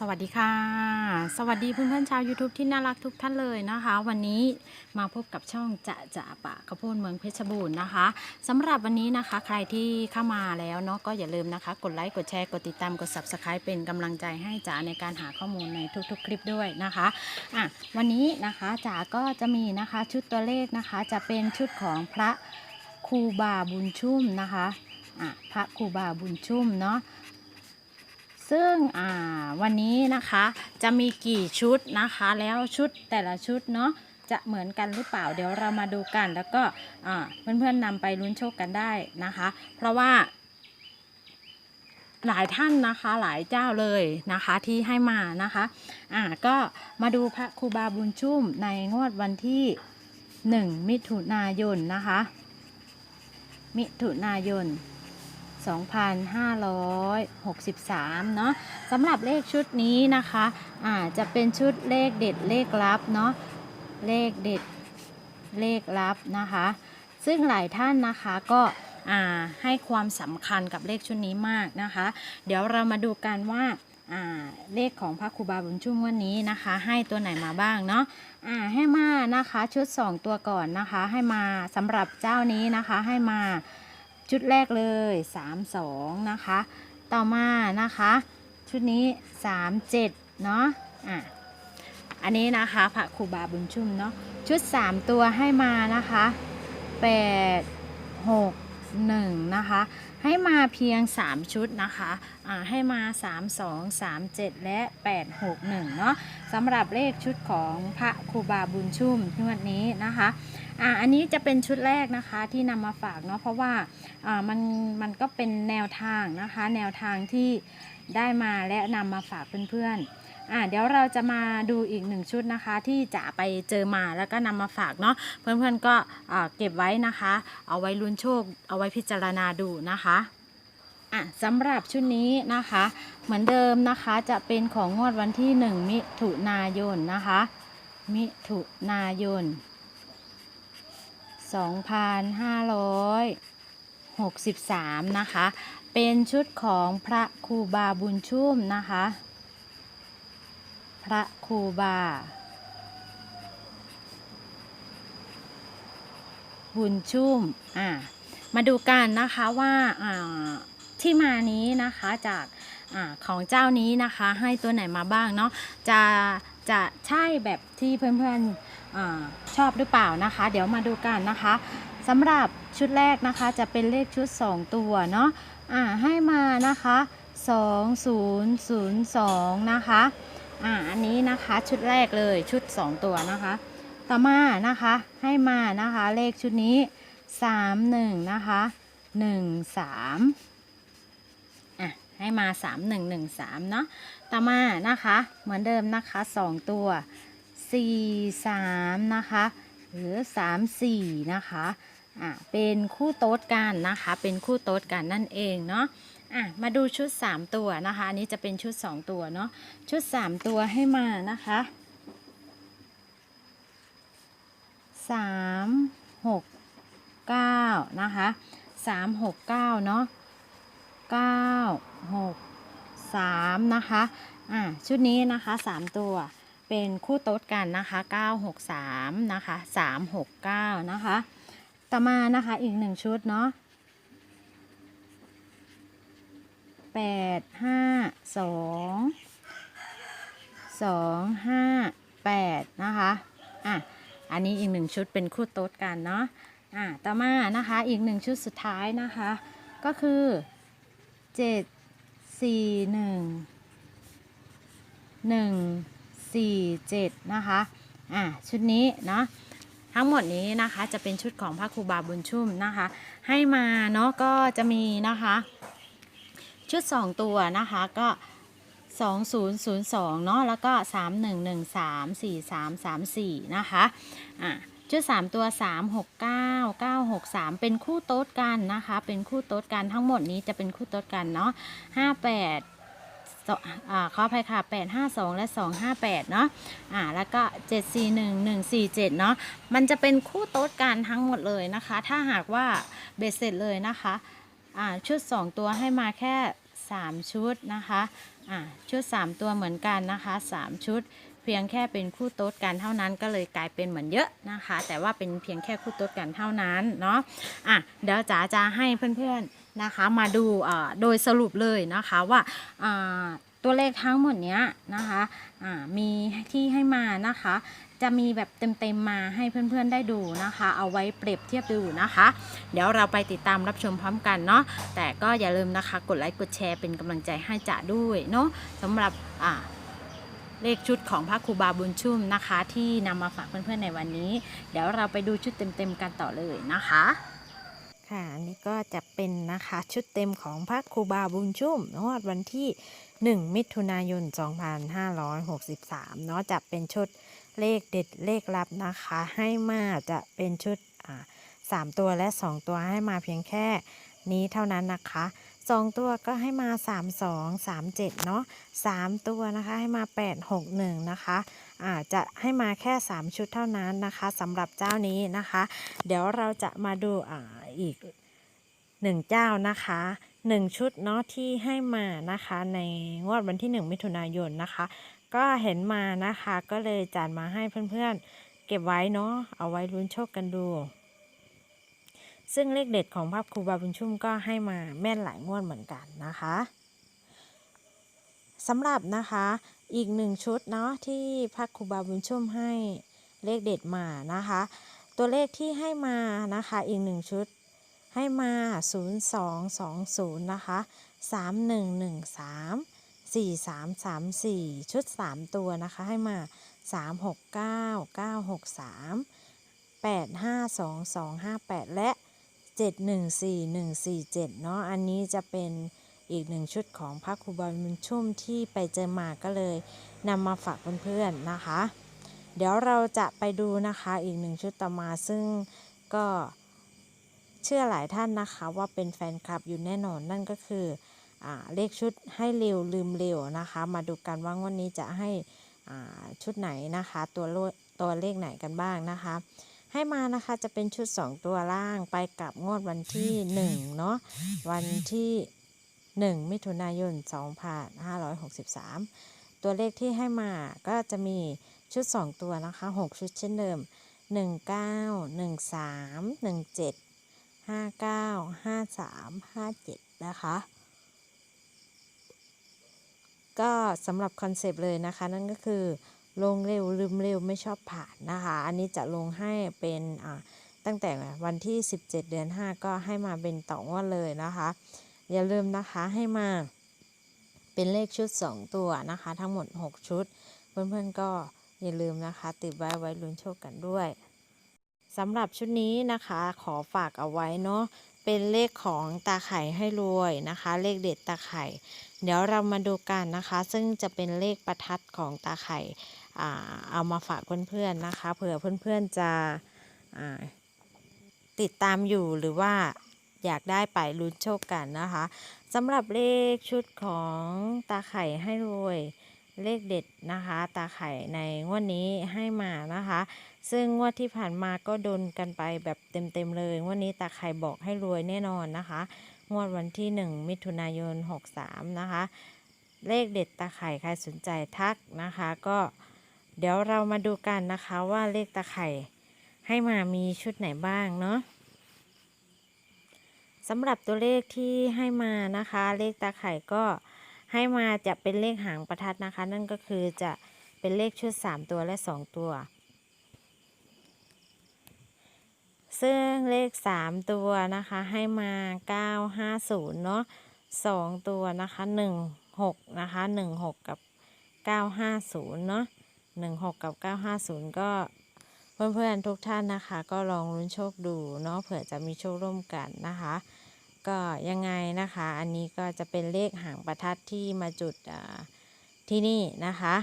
สวัสดีค่ะ สวัสดีเพื่อนๆชาว YouTube ที่น่ารักทุกท่านเลยนะคะ วันนี้มาพบกับช่องจะจะปะกระพูนเมืองเพชรบูรณ์นะคะสำหรับวันนี้นะคะใครที่เข้ามาแล้วเนาะก็อย่าลืมนะคะ กดไลค์กดแชร์กดติดตามกด Subscribe เป็นกำลังใจให้จ๋าในการหาข้อมูลในทุกๆ คลิปด้วยนะคะอะวันนี้นะคะจ๋าก็จะมีนะคะชุดตัวเลขนะคะ จะเป็นชุดของพระครูบาบุญชุ่มนะคะอะพระครูบาบุญชุ่มเนาะ ซึ่งวันนี้นะคะจะมีกี่ชุดนะคะแล้วชุดแต่ละชุดเนาะจะเหมือนกันหรือเปล่าเดี๋ยวเรามาดูกัน แล้วก็อ่าเพื่อนๆนำไปลุ้นโชคกันได้นะคะ เพราะว่า หลายท่านนะคะหลายเจ้าเลยนะคะที่ให้มานะคะอ่าก็มาดูพระครูบาบุญชุ่มในงวดวันที่ 1 มิถุนายนนะคะ มิถุนายน 2563 เนาะสำหรับเลขชุดนี้นะคะอ่าจะเป็นชุดเลขเด็ดเลขลับเนาะเลขเด็ดเลขลับนะคะ ซึ่งหลายท่านนะคะก็ให้ความสำคัญกับเลขชุดนี้มากนะคะ เดี๋ยวเรามาดูกันว่าเลขของพระครูบาบุญชุ่มวันนี้นะคะ ให้ตัวไหนมาบ้างเนาะอ่าให้มานะคะชุด 2 ตัวก่อนนะคะ ให้มาสำหรับเจ้านี้นะคะให้มา ชุดแรกเลย 3 2 นะคะ ต่อมานะคะ ชุดนี้ 3 7 เนาะอะอันนี้นะคะพระครูบาบุญชุ่มเนาะชุด 3 ตัวให้มานะคะ 8 6 1 นะคะ ให้มาเพียง 3 ชุดนะคะอ่าให้มา 3 2 3 7 และ 8 6 1 เนาะสำหรับเลขชุดของพระครูบาบุญชุ่มที่วันนี้นะคะ อ่าอันนี้จะเป็นชุดแรกนะคะที่นำมาฝากเนาะเพราะว่าอ่ามันมันก็เป็นแนวทางนะคะ แนวทางที่ได้มาและนำมาฝากเพื่อนๆอ่าเดี๋ยวเราจะมาดูอีกหนึ่งชุดนะคะ ที่จะไปเจอมาแล้วก็นำมาฝากเนาะเพื่อนๆก็อ่าเก็บไว้นะคะ เอาไว้ลุ้นโชค เอาไว้พิจารณาดูนะคะอะสำหรับชุดนี้นะคะ เหมือนเดิมนะคะจะเป็นของงวดวันที่ 1 มิถุนายนนะคะ มิถุนายน 2563 นะคะ เป็นชุดของพระครูบาบุญชุ่มนะคะ พระครูบา บุญชุ่มอ่ามาดูกันนะคะว่าอ่าที่มานี้นะคะจากอาของเจ้านี้นะคะ ให้ตัวไหนมาบ้างเนาะจะจะใช่แบบที่เพื่อนๆ อชอบหรือเปล่านะคะ เดี๋ยวมาดูกันนะคะสำหรับชุดแรกนะคะจะเป็นเลขชุด 2 ตัวเนาะอ่าให้มานะคะ 2002 นะคะอ่าอันนี้นะคะชุดแรกเลยชุด 2 ตัวนะคะ ต่อมานะคะให้มานะคะเลขชุดนี้ 31 นะคะ 13อะให้มา 3113 เนาะต่อมานะคะเหมือนเดิมนะคะ 2 ตัว 4 3 นะคะ หรือ 3 4 นะคะอะเป็นคู่โต๊ดกันนะคะ เป็นคู่โต๊ดกันนั่นเองเนาะอะมาดูชุด 3 ตัวนะคะ อันนี้จะเป็นชุด 2 ตัวเนาะชุด 3 ตัวให้มานะคะ 3 6 9 นะคะ 3 6 9 เนาะ9 6 3 นะคะอ่าชุดนี้นะคะ 3 ตัว เป็นคู่โต๊ดกันนะคะ 963 นะคะ 369 นะคะ ต่อมานะคะอีกหนึ่งชุดเนาะ8 5 2 2 5 8 นะคะอะอันนี้อีกหนึ่งชุดเป็นคู่โต๊ดกันเนาะอะต่อมานะคะอีกหนึ่งชุดสุดท้ายนะคะ ก็คือ 7 4 1 1 4 7 นะคะอะชุดนี้เนาะทั้งหมดนี้นะคะจะเป็นชุดของพระครูบาบุญชุ่มนะคะ ให้มาเนาะก็จะมีนะคะ ชุด 2 ตัวนะคะก็2002เนาะแล้วก็ 3113 4334 นะคะอะชุด 3 ตัว 369 963 เป็นคู่โต๊ดกันนะคะ เป็นคู่โต๊ดกันทั้งหมดนี้จะเป็นคู่โต๊ดกันเนาะ58 องอ่าขออภัยค่ะ 852 และ 258 เนาะอ่าแล้วก็ 741 147 เนาะมันจะเป็นคู่โต๊ดกันทั้งหมดเลยนะคะ ถ้าหากว่าเบสเสร็จเลยนะคะอ่าชุด 2 ตัวให้มาแค่ 3 ชุดนะคะอะชุด 3 ตัวเหมือนกันนะคะ 3 ชุดเพียงแค่เป็นคู่โต๊ดกันเท่านั้นก็เลยกลายเป็นเหมือนเยอะนะคะ แต่ว่าเป็นเพียงแค่คู่โต๊ดกันเท่านั้นเนาะอะเดี๋ยวจ๋าจะให้เพื่อนๆ นะคะ มาดูโดยสรุปเลยนะคะว่าตัวเลขทั้งหมดเนี้ยนะคะมีที่ให้มานะคะ จะมีแบบเต็มๆมาให้เพื่อนๆได้ดูนะคะ เอาไว้เปรียบเทียบดูนะคะ เดี๋ยวเราไปติดตามรับชมพร้อมกันเนาะแต่ก็อย่าลืมนะคะกดไลค์กดแชร์เป็นกำลังใจให้จ๋าด้วยเนาะสำหรับเลขชุดของพระครูบาบุญชุ่มนะคะ ที่นำมาฝากเพื่อนๆในวันนี้ เดี๋ยวเราไปดูชุดเต็มๆกันต่อเลยนะคะ ค่ะอันนี้ก็จะเป็นนะคะชุดเต็มของพระครูบาบุญชุ่มนวดวันที่ 1 มิถุนายน 2563 เนาะจะเป็นชุดเลขเด็ดเลขลับนะคะ ให้มาจะเป็นชุดอ่าสามตัวและ 2 ตัวให้มาเพียงแค่นี้เท่านั้นนะคะ 2ตัวก็ให้มา3 2 3 7เจ็ดเนาะ3ตัวนะคะให้มา8 6 1นะคะอ่าจะให้มาแค่3ชุดเท่านั้นนะคะสำหรับเจ้านี้นะคะ เดี๋ยวเราจะมาดูอ่าอีกหนึ่งเจ้านะคะหนึ่งชุดเนาะที่ให้มานะคะในงวดวันที่1มิถุนายนนะคะ ก็เห็นมานะคะก็เลยจัดมาให้เพื่อนๆเก็บไว้เนาะเอาไว้ลุ้นโชคกันดู ซึ่งเลขเด็ดของพระครูบาบุญชุ่มก็ให้มาแม่นหลายงวดเหมือนกันนะคะสำหรับนะคะอีกหนึ่งชุดเนาะที่พระครูบาบุญชุ่มให้เลขเด็ดมานะคะ ตัวเลขที่ให้มานะคะอีกหนึ่งชุดให้มา 0220 นะคะ 3113 4334 ชุด 3 ตัวนะคะให้มา 369 963 852 258 และ 714 147 เนาะ อันนี้จะเป็นอีกหนึ่งชุดของพระครูบาบุญชุ่มที่ไปเจอมาก็เลยนำมาฝากเพื่อนๆนะคะ เดี๋ยวเราจะไปดูนะคะอีกหนึ่งชุดต่อมาซึ่งก็เชื่อหลายท่านนะคะว่าเป็นแฟนคลับอยู่แน่นอนนั่นก็คืออเลขชุดให้เร็วลืมเร็วนะคะ มาดูกันว่าวันนี้จะให้ชุดไหนนะคะ ตัวตัวเลขไหนกันบ้างนะคะ ให้มานะคะจะเป็นชุด 2 ตัวล่างไปกับงวดวันที่ 1 เนาะวันที่ 1 มิถุนายน 2563 ตัวเลขที่ให้มาก็จะมีชุด 2 ตัวนะคะ 6 ชุดเช่นเดิม 19 13 17 59 53 57 นะคะ ก็สำหรับคอนเซปต์เลยนะคะ นั่นก็คือ ลงเร็วลืมเร็วไม่ชอบผ่านนะคะ อันนี้จะลงให้เป็นตั้งแต่วันที่ 17 เดือน 5 ก็ให้มาเป็นต่องวดเลยนะคะ อย่าลืมนะคะให้มาเป็นเลขชุด 2 ตัวนะคะ ทั้งหมด 6 ชุด เพื่อนๆก็อย่าลืมนะคะติดไว้ไว้ลุ้นโชคกันด้วยสำหรับชุดนี้นะคะขอฝากเอาไว้เนาะเป็นเลขของตาไข่ให้รวยนะคะ เลขเด็ดตาไข่ เดี๋ยวเรามาดูกันนะคะ ซึ่งจะเป็นเลขประทัดของตาไข่ เอามาฝากเพื่อนๆนะคะ เผื่อเพื่อนๆจะอ่าติดตามอยู่หรือว่าอยากได้ไปลุ้นโชคกันนะคะสำหรับเลขชุดของตาไข่ให้รวยเลขเด็ดนะคะ ตาไข่ในงวดนี้ให้มานะคะ ซึ่งงวดที่ผ่านมาก็โดนกันไปแบบเต็มๆเลยงวดนี้ตาไข่บอกให้รวยแน่นอนนะคะ งวดวันที่ 1 มิถุนายน 63 นะคะ เลขเด็ดตาไข่ใครสนใจทักนะคะ ก็ เดี๋ยวเรามาดูกันนะคะว่าเลขตาไข่ให้มามีชุดไหนบ้างเนาะสำหรับตัวเลขที่ให้มานะคะ เลขตาไข่ก็ให้มาจะเป็นเลขหางประทัดนะคะ นั่นก็คือจะเป็นเลขชุด 3 ตัวและ 2 ตัว ซึ่งเลข 3 ตัวนะคะให้มา 950 เนาะ2ตัวนะคะ 16 นะคะ 16 กับ 950 เนาะ 16 กับ 950 ก็เพื่อนๆทุกท่านนะคะ ก็ลองลุ้นโชคดูเนาะเผื่อจะมีโชคร่วมกันนะคะ ก็ยังไงนะคะ อันนี้ก็จะเป็นเลขหางประทัดที่มาจุดที่นี่นะคะ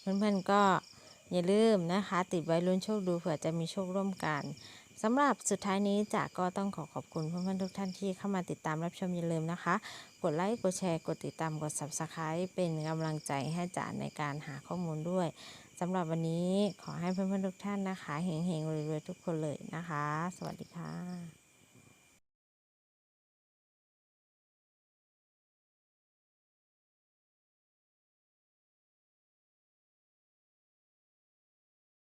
เพื่อนๆก็อย่าลืมนะคะ ติดไว้ลุ้นโชคดูเผื่อจะมีโชคร่วมกัน สำหรับสุดท้ายนี้จากก็ต้องขอขอบคุณเพื่อนๆทุกท่านที่เข้ามาติดตามรับชมอย่าลืมนะคะ กดไลค์ กดแชร์ กดติดตาม กด subscribe เป็นกำลังใจให้จ๋าในการหาข้อมูลด้วยสำหรับวันนี้ขอให้เพื่อนๆทุกท่านนะคะเฮงๆรวยๆทุกคนเลยนะคะ สวัสดีค่ะ